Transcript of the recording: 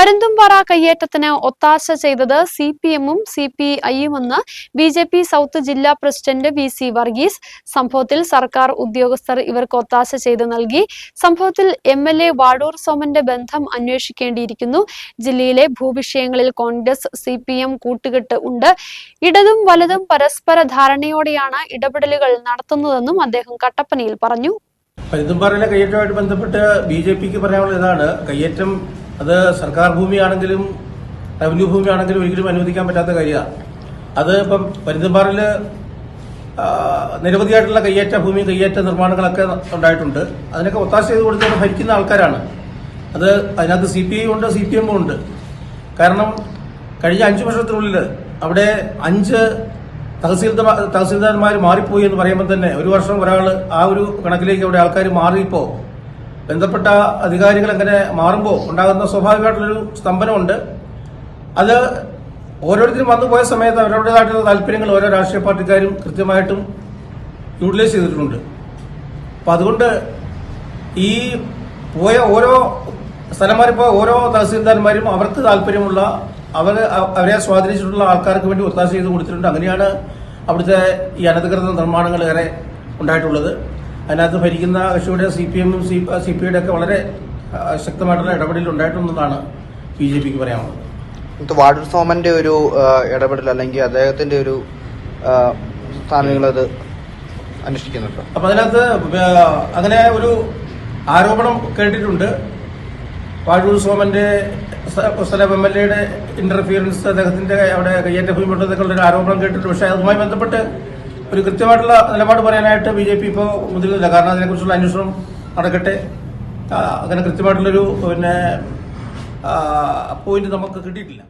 പരുന്തുംപാറ കയ്യേറ്റത്തിന് ഒത്താശ ചെയ്തത് സി പി എമ്മും സി പി ഐയുമെന്ന് ബി ജെ പി സൗത്ത് ജില്ലാ പ്രസിഡന്റ് വി സി വർഗീസ്. സംഭവത്തിൽ സർക്കാർ ഉദ്യോഗസ്ഥർ ഇവർക്ക് ഒത്താശ ചെയ്ത് നൽകി. സംഭവത്തിൽ എം എൽ എ വാടൂർ സോമന്റെ ബന്ധം അന്വേഷിക്കേണ്ടിയിരിക്കുന്നു. ജില്ലയിലെ ഭൂവിഷയങ്ങളിൽ കോൺഗ്രസ് സി പി എം കൂട്ടുകെട്ട് ഉണ്ട്. ഇടതും വലതും പരസ്പര ധാരണയോടെയാണ് ഇടപെടലുകൾ നടത്തുന്നതെന്നും അദ്ദേഹം കട്ടപ്പനയിൽ പറഞ്ഞു. പരുന്തുംപാറയിലെ കയ്യേറ്റവുമായിട്ട് ബന്ധപ്പെട്ട് ബി ജെ പിക്ക് പറയാനുള്ള ഇതാണ്. കയ്യേറ്റം അത് സർക്കാർ ഭൂമിയാണെങ്കിലും റവന്യൂ ഭൂമിയാണെങ്കിലും ഒരിക്കലും അനുവദിക്കാൻ പറ്റാത്ത കാര്യമാണ്. അത് ഇപ്പം പരുന്തുംപാറയിൽ നിരവധിയായിട്ടുള്ള കയ്യേറ്റ ഭൂമി കയ്യേറ്റ നിർമ്മാണങ്ങളൊക്കെ ഉണ്ടായിട്ടുണ്ട്. അതിനൊക്കെ ഒത്താശ ചെയ്ത് കൊടുത്തത് ഭരിക്കുന്ന ആൾക്കാരാണ്. അത് അതിനകത്ത് സി പി ഐ ഉണ്ട് സി പി എമ്മും ഉണ്ട്. കാരണം കഴിഞ്ഞ അഞ്ച് വർഷത്തിനുള്ളിൽ അവിടെ അഞ്ച് തഹസീൽദാർ തഹസീൽദാർമാർ മാറിപ്പോയി എന്ന് പറയുമ്പോൾ തന്നെ ഒരു വർഷം ഒരാൾ ആ ഒരു കണക്കിലേക്ക് അവിടെ ആൾക്കാർ മാറിയപ്പോൾ ബന്ധപ്പെട്ട അധികാരികൾ അങ്ങനെ മാറുമ്പോൾ ഉണ്ടാകുന്ന സ്വാഭാവികമായിട്ടുള്ളൊരു സ്തംഭനമുണ്ട്. അത് ഓരോരുത്തരും വന്നു പോയ സമയത്ത് അവരുടേതായിട്ടുള്ള താല്പര്യങ്ങൾ ഓരോ രാഷ്ട്രീയ പാർട്ടിക്കാരും കൃത്യമായിട്ടും യൂട്ടിലൈസ് ചെയ്തിട്ടുണ്ട്. അപ്പം അതുകൊണ്ട് ഈ പോയ ഓരോ സ്ഥലം പോയ ഓരോ തഹസീൽദാർമാരും അവർക്ക് താല്പര്യമുള്ള അവർ അവരെ സ്വാധീനിച്ചിട്ടുള്ള ആൾക്കാർക്ക് വേണ്ടി ഒത്താശ ചെയ്ത് കൊടുത്തിട്ടുണ്ട്. അങ്ങനെയാണ് അവിടുത്തെ ഈ അനധികൃത നിർമ്മാണങ്ങൾ ഏറെ ഉണ്ടായിട്ടുള്ളത്. അതിനകത്ത് ഭരിക്കുന്ന കക്ഷിയുടെ സി പി എമ്മും സി പി ഐയുടെ ഒക്കെ വളരെ ശക്തമായിട്ടുള്ള ഇടപെടൽ ഉണ്ടായിട്ടുണ്ടെന്നാണ് ബി ജെ പിക്ക് പറയാനുള്ളത്. വാർഡ് സോമന്റെ ഒരു ഇടപെടൽ അല്ലെങ്കിൽ അദ്ദേഹത്തിന്റെ ഒരു സ്ഥാനങ്ങളത് അന്വേഷിക്കുന്നുണ്ട്? അപ്പൊ അതിനകത്ത് അങ്ങനെ ഒരു ആരോപണം കേട്ടിട്ടുണ്ട്. വാഴൂർ സോമന്റെ സ്ഥ- സ്ഥലം എം എൽ എയുടെ ഇന്റർഫിയറൻസ് അദ്ദേഹത്തിന്റെ അവിടെ കയ്യേറ്റ ഭൂമി ഉണ്ടെന്നൊക്കെ ഒരു ആരോപണം കേട്ടിട്ടുണ്ട്. പക്ഷേ അതുമായി ബന്ധപ്പെട്ട് ഒരു കൃത്യമായിട്ടുള്ള നിലപാട് പറയാനായിട്ട് ബി ജെ പി ഇപ്പോൾ മുതിരുന്നില്ല കാരണം അതിനെക്കുറിച്ചുള്ള അന്വേഷണം നടക്കട്ടെ. അങ്ങനെ കൃത്യമായിട്ടുള്ളൊരു പിന്നെ പോയിന്റ് നമുക്ക് കിട്ടിയിട്ടില്ല.